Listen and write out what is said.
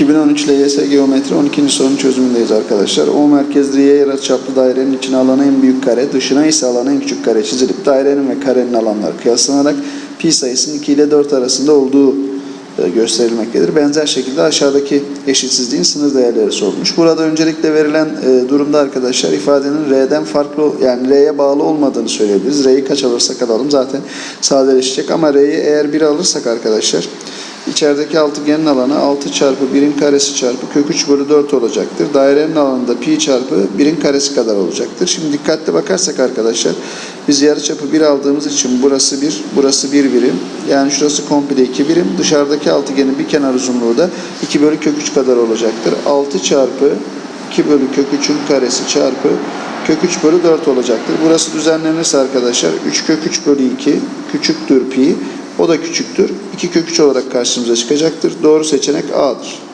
2013 LYS Geometri 12. sorunun çözümündeyiz arkadaşlar. O merkezli y yarıçaplı dairenin içine alanı en büyük kare, dışına ise alanı en küçük kare çizilip dairenin ve karenin alanları kıyaslanarak pi sayısının 2 ile 4 arasında olduğu e, gösterilmektedir. Benzer şekilde aşağıdaki eşitsizliğin sınır değerleri sorulmuş. Burada öncelikle verilen e, durumda arkadaşlar ifadenin R'den farklı yani R'ye bağlı olmadığını söyleyebiliriz. R'yi kaç alırsak alalım zaten sadeleşecek ama R'yi eğer 1 alırsak arkadaşlar içerideki altıgenin alanı 6 çarpı 1'in karesi çarpı kök 3 bölü 4 olacaktır. Dairenin alanı da pi çarpı 1'in karesi kadar olacaktır. Şimdi dikkatli bakarsak arkadaşlar biz yarıçapı 1 aldığımız için burası 1, burası 1 birim. Yani şurası komple 2 birim. Dışarıdaki altıgenin bir kenar uzunluğu da 2 bölü kök 3 kadar olacaktır. 6 çarpı 2 bölü kök 3'ün karesi çarpı kök 3 bölü 4 olacaktır. Burası düzenlenirse arkadaşlar 3 kök 3 bölü 2 küçüktür pi. O da küçüktür. 2 kök 3 olarak karşımıza çıkacaktır. Doğru seçenek A'dır.